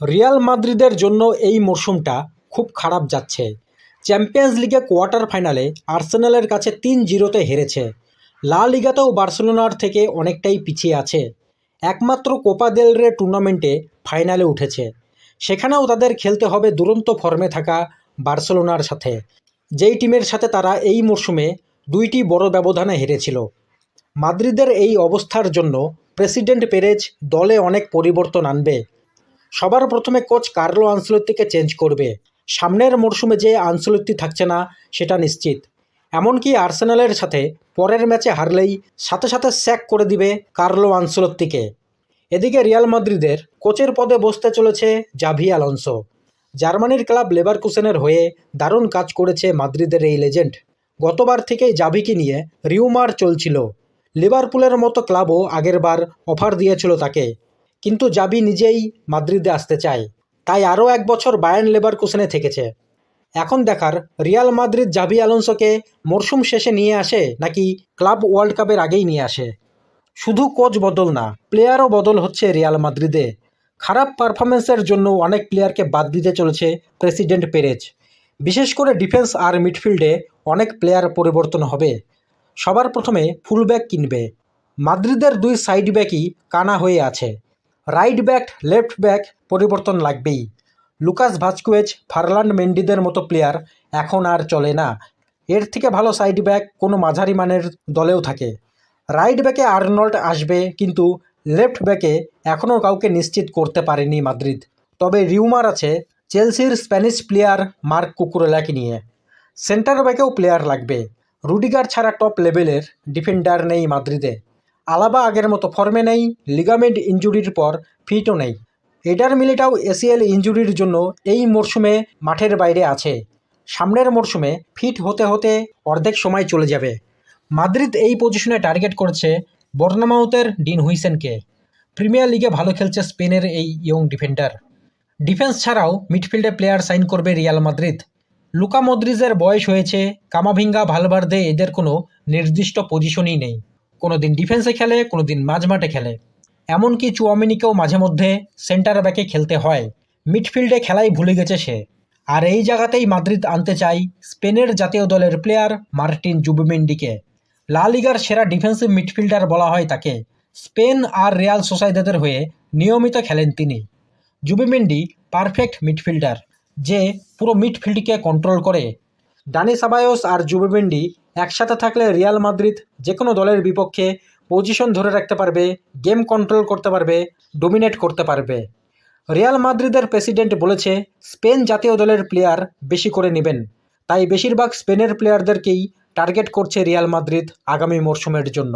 Real মাদ্রিদের জন্য এই মরশুমটা খুব খারাপ যাচ্ছে। চ্যাম্পিয়ন্স লিগে কোয়ার্টার ফাইনালে আর্সেনালের কাছে তিন জিরোতে হেরেছে। লা লিগাতেও বার্সেলোনার থেকে অনেকটাই পিছিয়ে আছে। একমাত্র কোপা দেল রে টুর্নামেন্টে ফাইনালে উঠেছে। সেখানেও তাদের খেলতে হবে দুরন্ত ফর্মে থাকা বার্সেলোনার সাথে। যেই টিমের সাথে তারা এই মরশুমে দুইটি বড় ব্যবধানে হেরেছিল। মাদ্রিদের এই অবস্থার জন্য প্রেসিডেন্ট পেরেজ দলে অনেক পরিবর্তন আনবে। সবার প্রথমে কোচ কার্লো আনসেলত্তিকে চেঞ্জ করবে। সামনের মরশুমে যে আনসেলত্তি থাকছে না, সেটা নিশ্চিত। এমনকি আর্সেনালের সাথে পরের ম্যাচে হারলেই সাথে সাথে স্যাক করে দিবে কার্লো আনসেলত্তিকে। এদিকে রিয়াল মাদ্রিদের কোচের পদে বসতে চলেছে জাভি আলonso জার্মানির ক্লাব লেভারকুসেনের হয়ে দারুণ কাজ করেছে মাদ্রিদের এই লেজেন্ড। গতবার থেকেই জাভিকে নিয়ে রিউমার চলছিল। লিভারপুলের মতো ক্লাবও আগেরবার অফার দিয়েছিল তাকে। কিন্তু জাবি নিজেই মাদ্রিদে আসতে চায়। তাই আরও এক বছর বায়ার্ন লেভারকুসেনে থেকেছে। এখন দেখার, রিয়াল মাদ্রিদ জাবি আলোনসোকে মরশুম শেষে নিয়ে আসে নাকি ক্লাব ওয়ার্ল্ড কাপের আগেই নিয়ে আসে? শুধু কোচ বদল না, প্লেয়ারও বদল হচ্ছে রিয়াল মাদ্রিদে। খারাপ পারফরমেন্সের জন্য অনেক প্লেয়ারকে বাদ দিতে চলেছে প্রেসিডেন্ট পেরেজ। বিশেষ করে ডিফেন্স আর মিডফিল্ডে অনেক প্লেয়ার পরিবর্তন হবে। সবার প্রথমে ফুলব্যাক কিনবে। মাদ্রিদের দুই সাইড ব্যাকই কানা হয়ে আছে। রাইট ব্যাক লেফট ব্যাক পরিবর্তন লাগবেই। লুকাস ভাস্কুয়েজ ফারলান্ড মেন্ডিদের মতো প্লেয়ার এখন আর চলে না। এর থেকে ভালো সাইড ব্যাক কোনো মাঝারি মানের দলেও থাকে। রাইট ব্যাকে আর্নল্ড আসবে, কিন্তু লেফট ব্যাকে এখনও কাউকে নিশ্চিত করতে পারেনি মাদ্রিদ। তবে রিউমার আছে, চেলসির স্প্যানিশ প্লেয়ার মার্ক কুকুরেলাকে নিয়ে। সেন্টার ব্যাকেও প্লেয়ার লাগবে। রুডিগার ছাড়া টপ লেভেলের ডিফেন্ডার নেই মাদ্রিদে। আলাবা আগের মতো ফর্মে নেই লিগামেন্ট ইঞ্জুরির পর ফিটও নেই। এডার মিলিটাও এসিএল ইঞ্জুরির জন্য এই মরশুমে মাঠের বাইরে আছে। সামনের মরশুমে ফিট হতে হতে অর্ধেক সময় চলে যাবে। মাদ্রিদ এই পজিশনে টার্গেট করছে বর্নামাউতের ডিন হুইসেনকে। প্রিমিয়ার লিগে ভালো খেলছে স্পেনের এই ইয়ং ডিফেন্ডার ডিফেন্স ছাড়াও মিডফিল্ডে প্লেয়ার সাইন করবে রিয়াল মাদ্রিদ। লুকা মদ্রিজের বয়স হয়েছে, কামাভিঙ্গা ভালবার্দে এদের কোনো নির্দিষ্ট পজিশনই নেই। কোনো দিন ডিফেন্সে খেলে কোনো দিন মাঝমাঠে খেলে। এমনকি চুয়ামিনিকেও মাঝে মধ্যে সেন্টার ব্যাকে খেলতে হয়। মিডফিল্ডে খেলাই ভুলে গেছে সে। আর এই জায়গাতেই মাদ্রিদ আনতে চাই স্পেনের জাতীয় দলের প্লেয়ার মার্টিন জুবিমেন্ডিকে। লা লিগার সেরা ডিফেন্সিভ মিডফিল্ডার বলা হয় তাকে। স্পেন আর রিয়াল সোসাইদাদের হয়ে নিয়মিত খেলেন তিনি। জুবিমেন্ডি পারফেক্ট মিডফিল্ডার যে পুরো মিডফিল্ডকে কন্ট্রোল করে। ডানি সাবায়োস আর জুবিমেন্ডি একসাথে থাকলে রিয়াল মাদ্রিদ যে কোনো দলের বিপক্ষে পজিশন ধরে রাখতে পারবে, গেম কন্ট্রোল করতে পারবে, ডোমিনেট করতে পারবে। রিয়াল মাদ্রিদের প্রেসিডেন্ট বলেছে, স্পেন জাতীয় দলের প্লেয়ার বেশি করে নেবেন। তাই বেশিরভাগ স্পেনের প্লেয়ারদেরকেই টার্গেট করছে রিয়াল মাদ্রিদ আগামী মরশুমের জন্য।